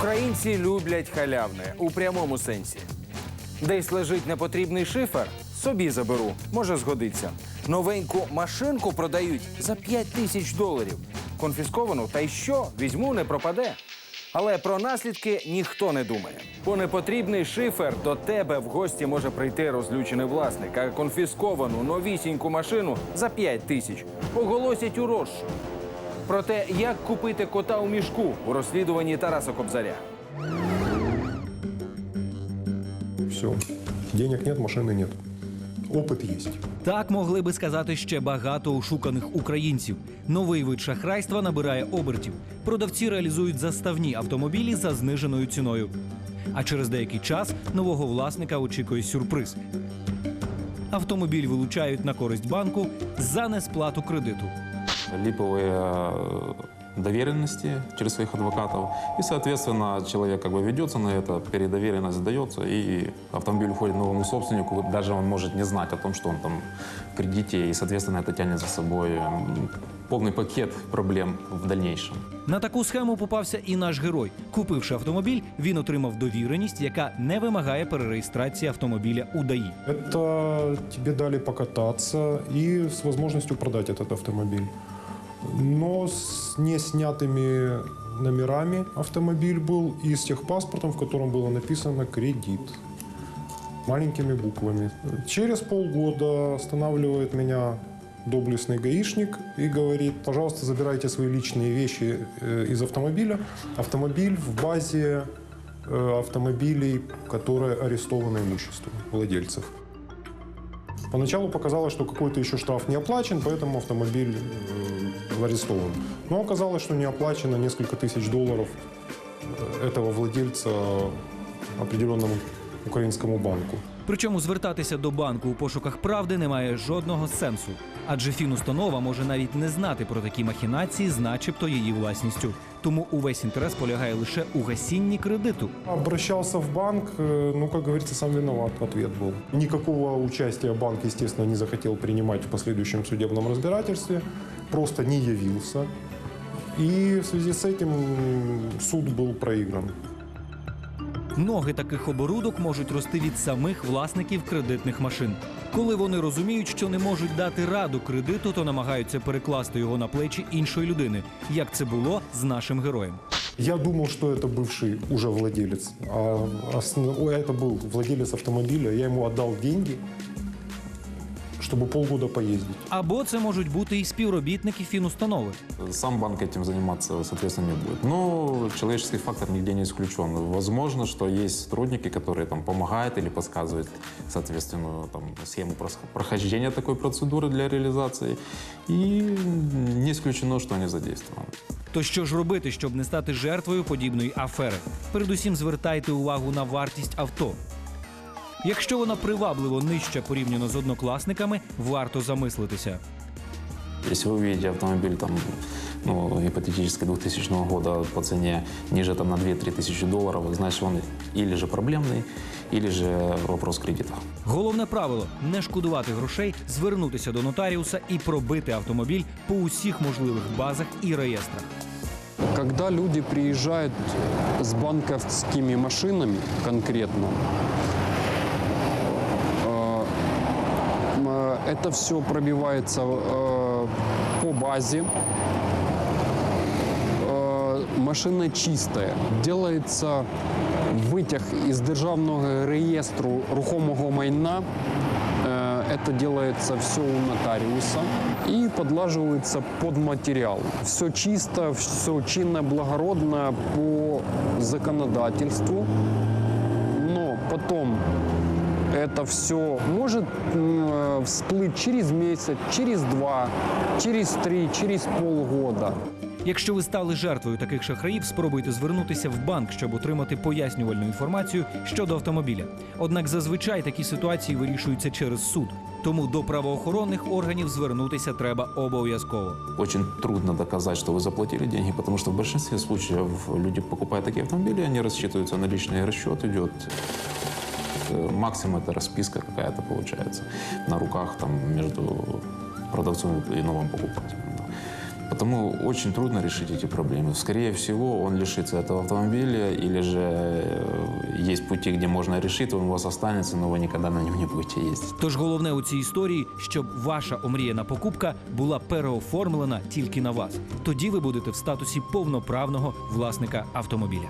Українці люблять халявне у прямому сенсі. Десь лежить непотрібний шифер, собі заберу, може згодиться. Новеньку машинку продають за 5 тисяч доларів. Конфісковану, та й що, візьму, не пропаде. Але про наслідки ніхто не думає. По непотрібний шифер до тебе в гості може прийти розлючений власник, а конфісковану новісіньку машину за 5 тисяч оголосять у розшук. Про те, як купити кота у мішку у розслідуванні Тараса Кобзаря. Все. Денег нет, машины нет. Опыт есть. Так могли би сказати ще багато ошуканих українців. Новий вид шахрайства набирає обертів. Продавці реалізують заставні автомобілі за зниженою ціною. А через деякий час нового власника очікує сюрприз. Автомобіль вилучають на користь банку за несплату кредиту липовые э, доверенности через своих адвокатов. И, соответственно, человек как бы ведется на это, передоверенность сдается, и автомобиль уходит новому собственнику. Даже он может не знать о том, что он там в кредите, и, соответственно, это тянет за собой м, полный пакет проблем в дальнейшем. На таку схему попався і наш герой. Купивши автомобіль, він отримав довіреність, яка не вимагає перереєстрації автомобіля у ДАІ. Это тебе дали покататься и с возможностью продать этот автомобиль. Но с не снятыми номерами автомобиль был и с техпаспортом, в котором было написано «кредит» маленькими буквами. Через полгода останавливает меня доблестный гаишник и говорит, пожалуйста, забирайте свои личные вещи э, из автомобиля. Автомобиль в базе э, автомобилей, которые арестовано имущество владельцев. Поначалу показалось, что какой-то еще штраф не оплачен, поэтому автомобиль э, арестован. Но оказалось, что не оплачено несколько тысяч долларов э, этого владельца определенному українському банку. Причому звертатися до банку у пошуках правди немає жодного сенсу, адже фінустанова може навіть не знати про такі махінації з начебто її власністю. Тому увесь інтерес полягає лише у гасінні кредиту. Обращался в банк, э, ну, как говорится, сам виноват, ответ был. Никакого участия банк, естественно, не захотел принимать в последующем судебном разбирательстве, просто не явился. И в связи с этим м, суд был проигран. Ноги таких оборудок можуть рости від самих власників кредитних машин. Коли вони розуміють, що не можуть дати раду кредиту, то намагаються перекласти його на плечі іншої людини, як це було з нашим героєм. Я думал, что это бывший уже владелец, а основ- ой, это был владелец автомобиля. Я ему отдал деньги, чтобы полгода поездить. Або це можуть бути і співробітники фінустанови. Сам банк этим заниматься, соответственно, не будет. Но человеческий фактор нигде не исключен. Возможно, что есть сотрудники, которые там помогают или подсказывают, соответственно, там, схему прос- прохождения такой процедуры для реализации. И не исключено, что они задействованы. То що ж робити, щоб не стати жертвою подібної афери? Передусім звертайте увагу на вартість авто. Якщо вона привабливо нижча порівняно з однокласниками, варто замислитися. Если вы увидите автомобиль там, ну, гипотетически 2000 года по цене ниже там, на 2-3 тысячи долларов, значит он или же проблемный, или же вопрос кредита. Головне правило не шкодувати грошей, звернутися до нотаріуса і пробити автомобіль по усіх можливих базах і реєстрах. Когда люди приезжают с банковскими машинами конкретно, это все пробивается э, по базе. Э, Машина чистая. Делается витяг із державного реєстру рухомого майна. Э, Это делается все у нотариуса и подлаживается под материал. Все чисто, все чинно, благородно по законодательству. Но потом это все может м, э, всплыть через месяц, через два, через три, через полгода. Якщо ви стали жертвою таких шахраїв, спробуйте звернутися в банк, щоб отримати пояснювальну інформацію щодо автомобіля. Однак зазвичай такі ситуації вирішуються через суд. Тому до правоохоронних органів звернутися треба обов'язково. Очень трудно доказать, что вы заплатили деньги, потому что в большинстве случаев люди покупают такие автомобили, они рассчитываются на личный расчет, идет э, максимум это расписка какая-то получается на руках там между продавцом и новым покупателем. да. Потому очень трудно решить эти проблемы. Скорее всего, он лишится этого автомобиля, или же э, есть пути, где можно решить, он у вас останется, но вы никогда на нем не будете ездить. Тож головне у цій історії, щоб ваша омріяна покупка була переоформлена тільки на вас. Тоді ви будете в статусі повноправного власника автомобіля.